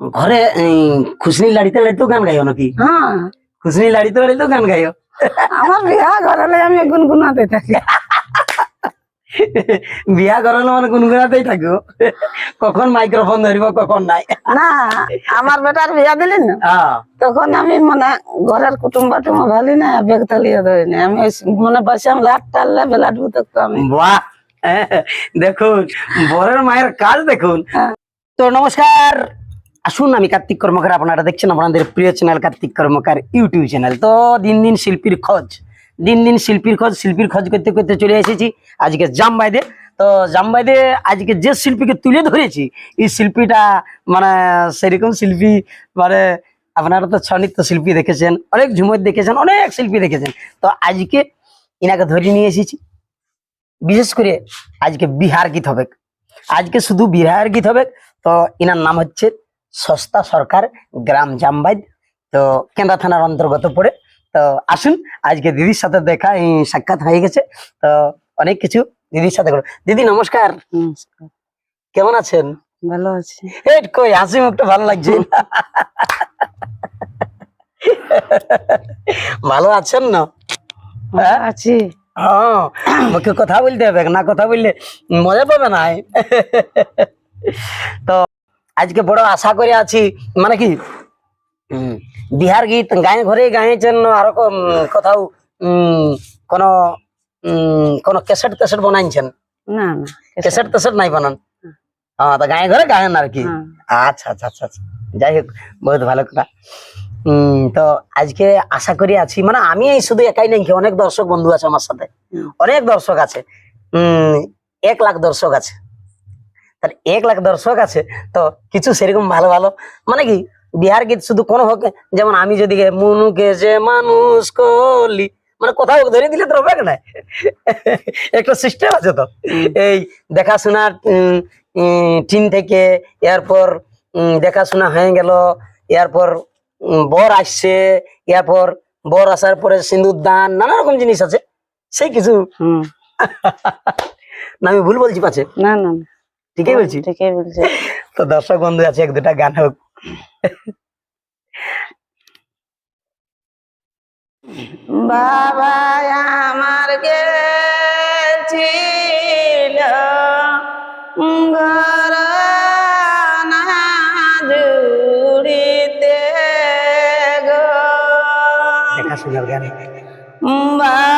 ঘরে খুশনি লাড়িতে লাড়িতেও গান গাইও নাকি? হ্যাঁ। খুশনি লাড়িতে লাড়িতেও গান গাইও? আমার বিয়া ঘরে আমি গুনগুনাতে থাকি। বিয়া করানো মানে গুনগুনাতেই থাকো? কখন মাইক্রোফোন ধরিব কখন নাই? না আমার বেটার বিয়া দিলেন? না হ্যাঁ। তখন আমি মানে ঘরের কুটুম বাটুম ভালি না বেগ তালিয়ে ধরি না। আমি মানে বসে আমি লাট টাললে বেলা ডুবো তো আমি। বাহ! দেখুন বরের মায়ের কাজ দেখুন। হ্যাঁ। তো নমস্কার। আসুন আমি কার্তিক কর্মকার, আপনারা দেখছেন আপনাদের প্রিয় channel Kartik Karmakar YouTube channel. তো দিন দিন শিল্পীর খোঁজ, দিন দিন শিল্পীর খোঁজ শিল্পীর খোঁজ করতে করতে চলে এসেছি আজকে জামবাইদে। তো জামবাইদে আজকে যে শিল্পীকে তুলে ধরেছি, এই শিল্পীটা মানে সেরকম শিল্পী মানে আপনারা তো ছনিত্য শিল্পী দেখেছেন, অনেক ঝুমর দেখেছেন, অনেক শিল্পী দেখেছেন। তো আজকে ইনাকে ধরে নিয়ে এসেছি। বিশেষ করে আজকে বিহার গীত হবে। আজকে শুধু বিহার গীত হবে, তো ইনার নাম হচ্ছে সস্তা সরকার গ্রাম জামবাইদ তো কেন্দ্রা থানার অন্তর্গত পড়ে। তো আসুন আজকে দিদির সাথে দেখা এই সাক্ষাৎ হয়ে গেছে। তো অনেক কিছু দিদির সাথে করো দিদি নমস্কার। কেমন আছেন? ভালো আছি। এই কই হাসি মুখটা ভালো লাগছে ভালো আছেন না? ভালো আছি। হ্যাঁ কথা বলতে হবে না কথা বললে মজা পাবে না। তো আজকে বড় আশা করে আছি মানে কি বিহার গীত গায়ে ঘরে গাইছেন আরও কোথাও কোন কোন ক্যাসেট ট্যাসেট বানাইছেন? না না ক্যাসেট ট্যাসেট নাই বানান? হ্যাঁ। তো গায়ে ঘরে গায়েন আর কি? হ্যাঁ। আচ্ছা আচ্ছা আচ্ছা আচ্ছা। যাই হোক বহুত ভালো কথা। তো আজকে আশা করি আছি মানে আমি এই শুধু একাই নাই কি, অনেক দর্শক বন্ধু আছে আমার সাথে। অনেক দর্শক আছে। উম এক লাখ দর্শক আছে। তাহলে এক লাখ দর্শক আছে তো কিছু সেরকম ভালো ভালো মানে কি বিহার গীত শুধু কোন হোক যেমন আমি যদি মনুকে যে মানুষ করলি মানে কোথাও ধরে দিলে তো হবে না। একটা সিস্টেম আছে তো। এই দেখাশোনার টিন থেকে এরপর দেখাশোনা হয়ে গেল এরপর বর আসছে এরপর বর আসার পরে সিঁদুর দান নানা রকম জিনিস আছে সেই কিছু হুম। না আমি ভুল বলছি না না না। ঠিকই বলছি ঠিকই বলছে তো দর্শক বন্ধু আছে এক দুটা গান হোক। বাবা আমার গেছিল ঘর জুড়িতে গো দেখাশোনার গান। বাবা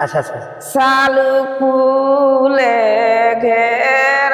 আচ্ছা আচ্ছা। সালু ফুলে ঘেরা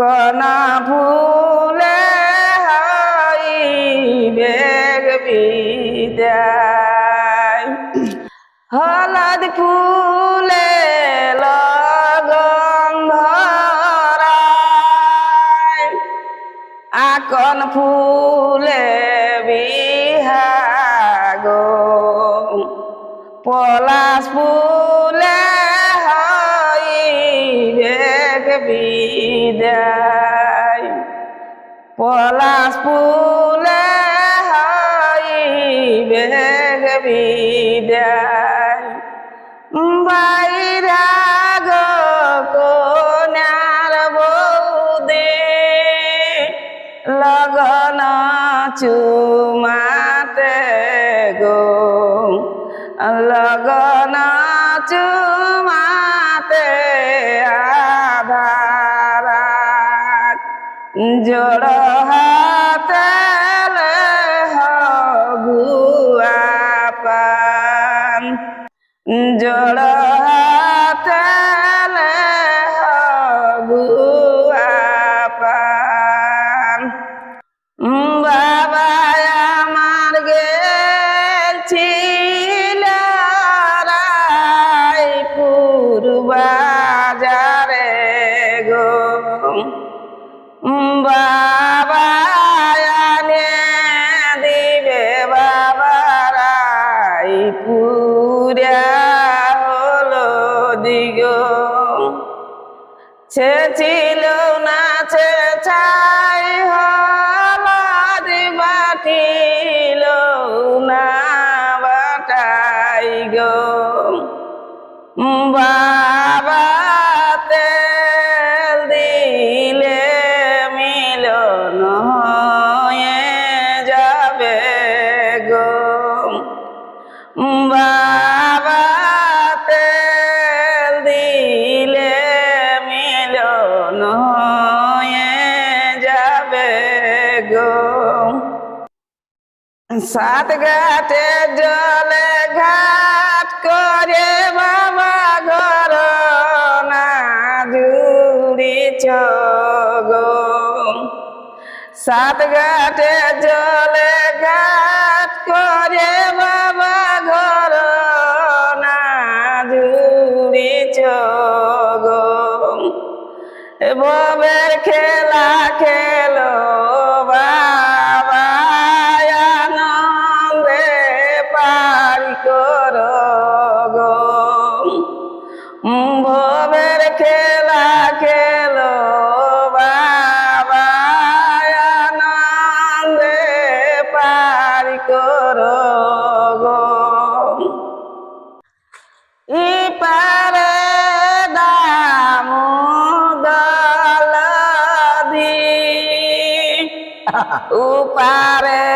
কনা ভুলে হাই বেগ বিদায়। হলদ ফুলে লগন ধরায়। আকন ফুল বিদায়। পলাশ ফুলে হইবেগ বিদায়। বাইরা গো কন্যার বৌদে লগন চুমাতে বাবা আনে দিবে বাবা পুরা হলো দিগ। সে গো। সাত ঘাটে জলে ঘাট করে বাবা ঘর না জুড়িছ গো। সাত ঘাটে জলে উপারে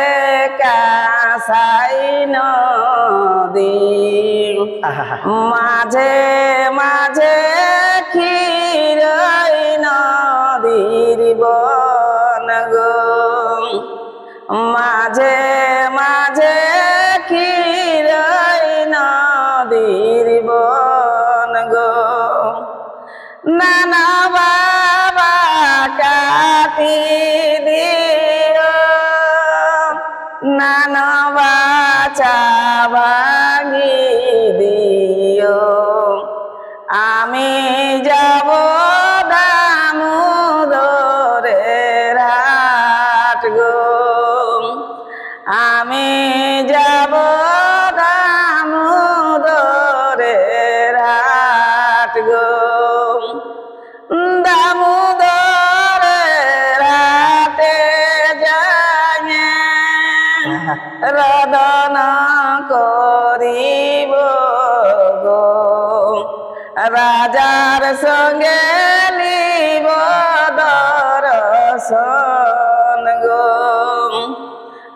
কাসাই নদী মাঝে মাঝে ক্ষীর নদীর বন। নানা বাচা ভাঙি দিও। আমি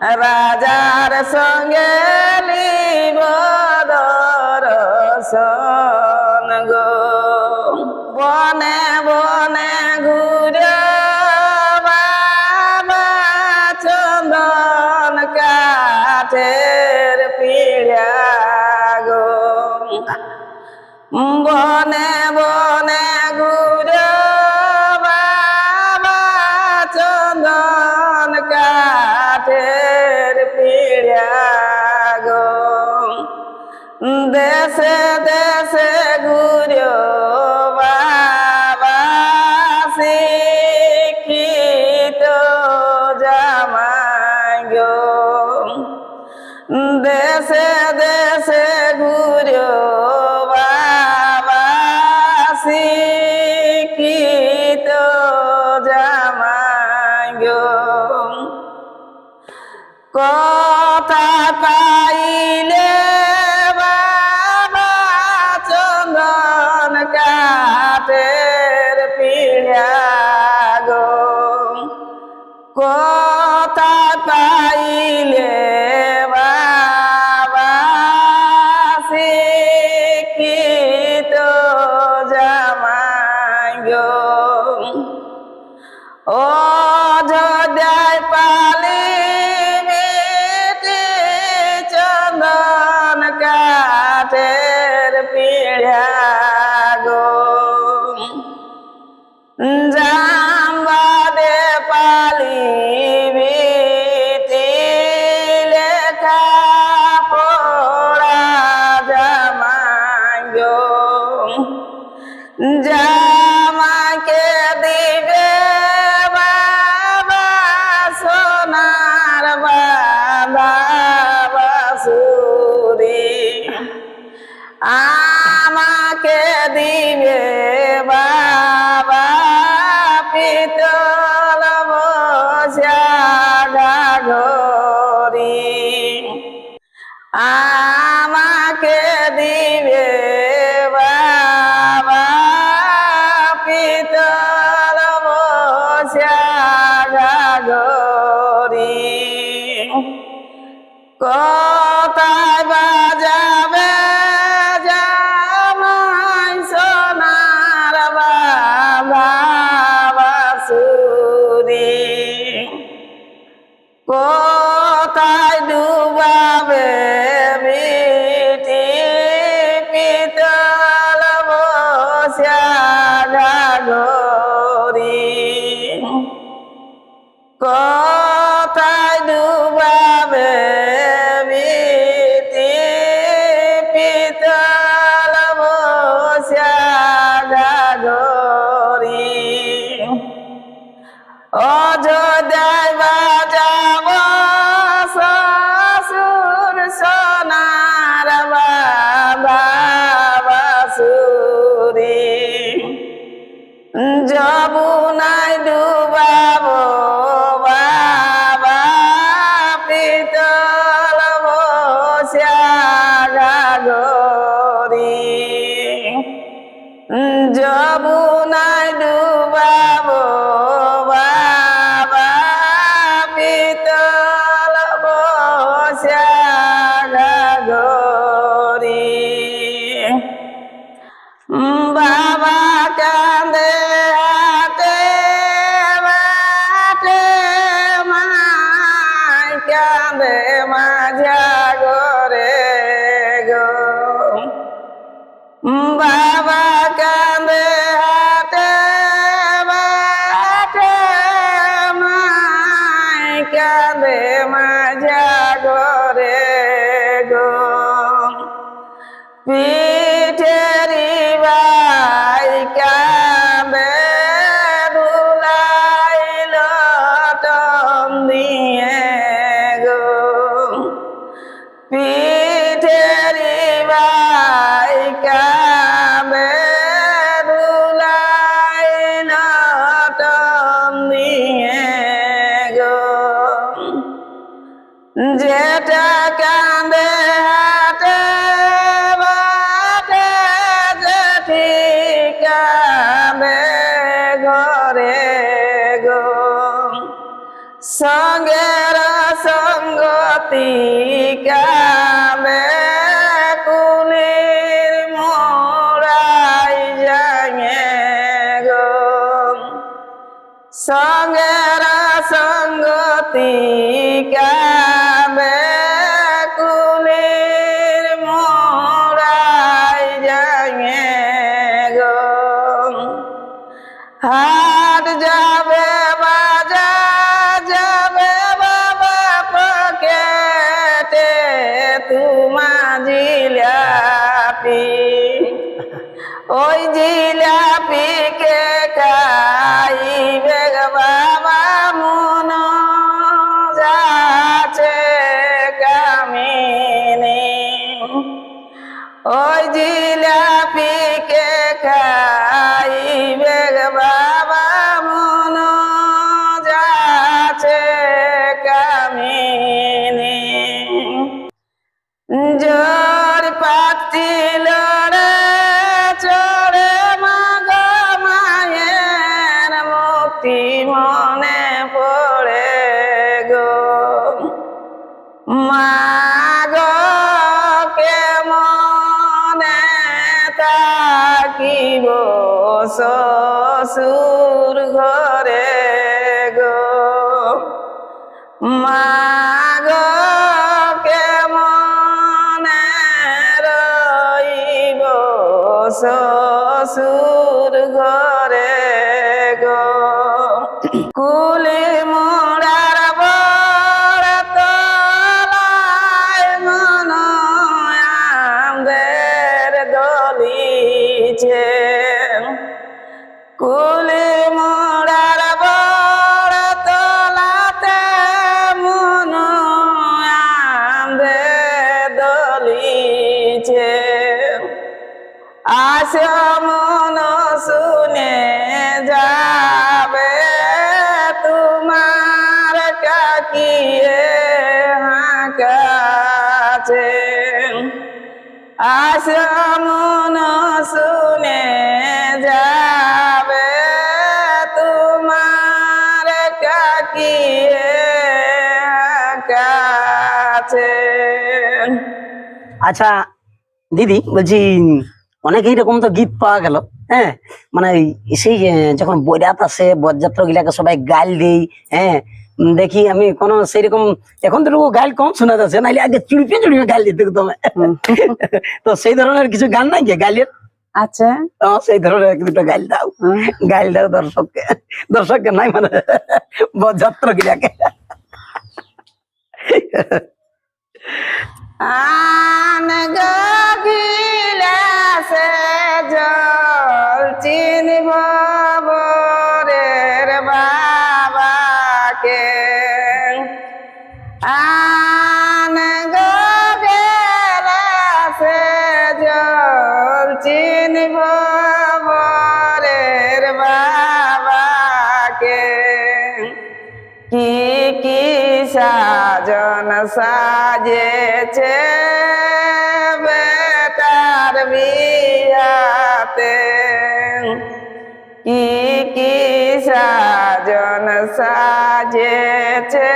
রাজার সঙ্গে লিব দেশে দেশে আমাকে সঙ্গের Yeah. আচ্ছা দিদি বলছি অনেক এইরকম তো গীত পাওয়া গেল হ্যাঁ? মানে সেই যখন বৈরাত আসে বরযাত্র গিলাকে সবাই গাইল দেই হ্যাঁ? দেখি আমি কোনো সেইরকম এখন তো গাইল কম শোনা যাচ্ছে নাইলে আগে চুড়িপে চুড়িপে গাল দিতে হতো আমায়। তো সেই ধরনের কিছু গান নাই কি গালের? আচ্ছা। সেই ধরনের এক দুটো গাল দাও গাল দাও দর্শককে দর্শককে নাই মানে বরযাত্র গিলাকে আন গিলাসে জল চিনব বরের বাবাকে। আন গিলাসে সাজন সাজেছে বেটার বিয়াতে। কি কি সাজন সাজেছে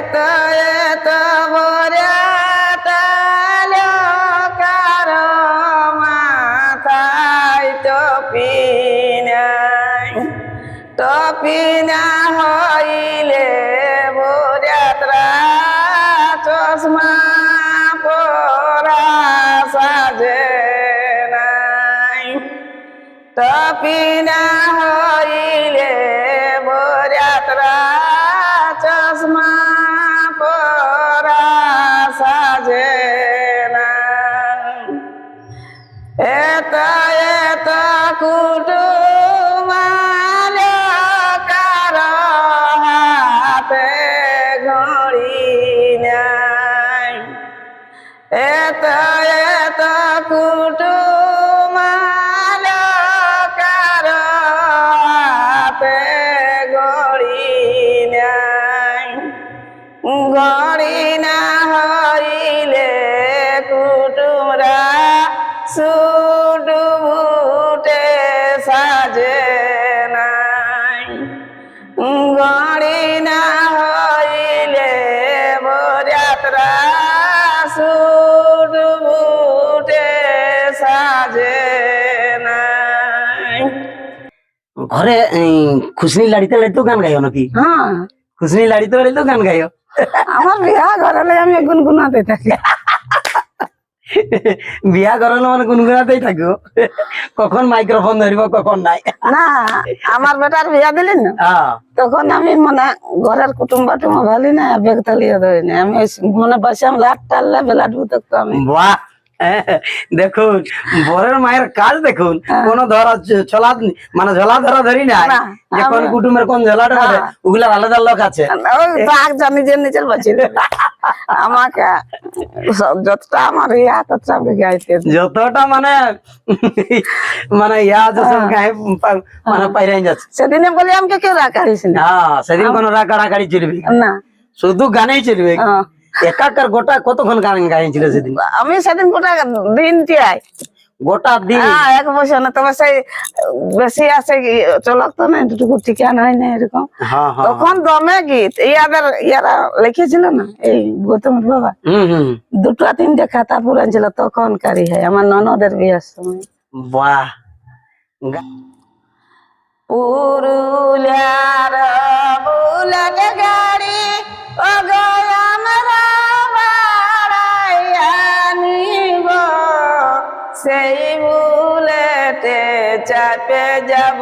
এত এত বরা তালো কারও মাথায় টপি নাই? টপি না হইলে বরাত্রা চশমা পরা সাজে নাই। টপি না ঘরে খুশনি লাড়িতে লাড়িতেও গান গাইও নাকি? হ্যাঁ। খুশনি লাড়িতে লাড়িতেও গান গাইও? আমার বিয়া ঘরে আমি গুনগুনাতে থাকি। বিয়া করলে মানে গুনগুনাতেই থাকো? কখন মাইক্রোফোন ধরিব কখন নাই? না আমার বেটার বিয়া দিলি না? হ্যাঁ। তখন আমি মানে ঘরের কুটুম বাটুম ভালি না বেগ তালিয়ে ধরি না। আমি মানে বসে লাট টাললে বেলা থাকতো আমি। বাহ! দেখুন বরের মায়ের কাজ দেখুন কোন ধরা চলা মানে ঝোলা ধরা ধরি না না, যে কোন কুটুমের কোন ঝোলাটা ধরে ওগুলা আলাদা লোক আছে। নিজের নিজের আমাকে যতটা আমার হাতের গাইতে যতটা মানে মানে ইয়া আছে সব গায়ে মানে পাইরাই যাচ্ছে। সেদিনে বলি আমাকে কেউ রাখাইস না। হ্যাঁ সেদিন কোন রাকাড়াকাড়ি চলবে। না। শুধু গানেই চলবে। হ্যাঁ। একাকার গোটা কতক্ষণ গান গাইছিল সেদিন? আমি সেদিন গোটা দিন টিয়াই গোটা দিন? হ্যাঁ এক বছর না তবে সেই বেশি আছে চলক তো না দুটুকু ঠিকানা হয় না এরকম। হ্যাঁ হ্যাঁ। তখন দমে গীত ইয়াদের ইয়ারা লিখেছিল না এই গৌতম বাবা? হুম হুম। দুটো তিনটে খাতা পুরান ছিল তখন কারি হয় আমার ননদের বিয়ের সময়। বাহ। পুরুলিয়ার বুলেট গাড়ি ও সেই বুলেটে চাপে যাব।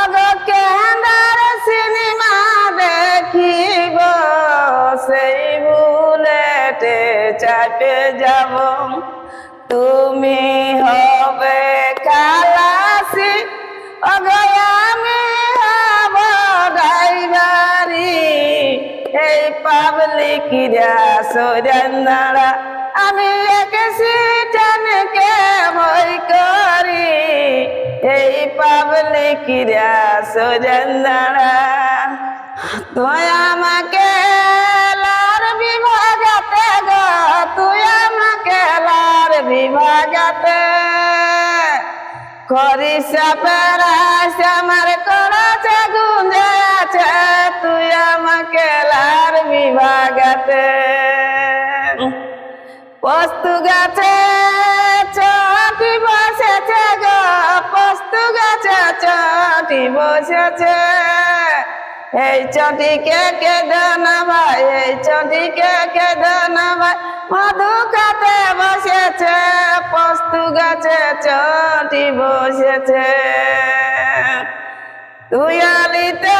অগ কেন্দার সিনেমা দেখিব, সেই বুলেটে চাপে যাব। তুমি হবে কালাসি অগয় আমি হব ড্রাইভারি। এই পাবলিক সৌরেন্দ্রা আমি এক সিটানকে ভয় করি। এই পাবলিক সৌরেন্দ্রা তুই আমাকে লার বিভাগাতে গো, তুই আমাকে লার বিভাগাতে। করিসা আমার করাছে গুঞ্জেছে তুই আমাকে লার বিভাগাতে। পোস্তু গাছে চটি বসেছে গো পোস্তু গাছে চটি বসেছে। এই চটিকে কে দানা ভাই, এই চটিকে কে দানা ভাই, মধু খাতে বসেছে পোস্তু গাছে চটি বসেছে। তুই আলিতে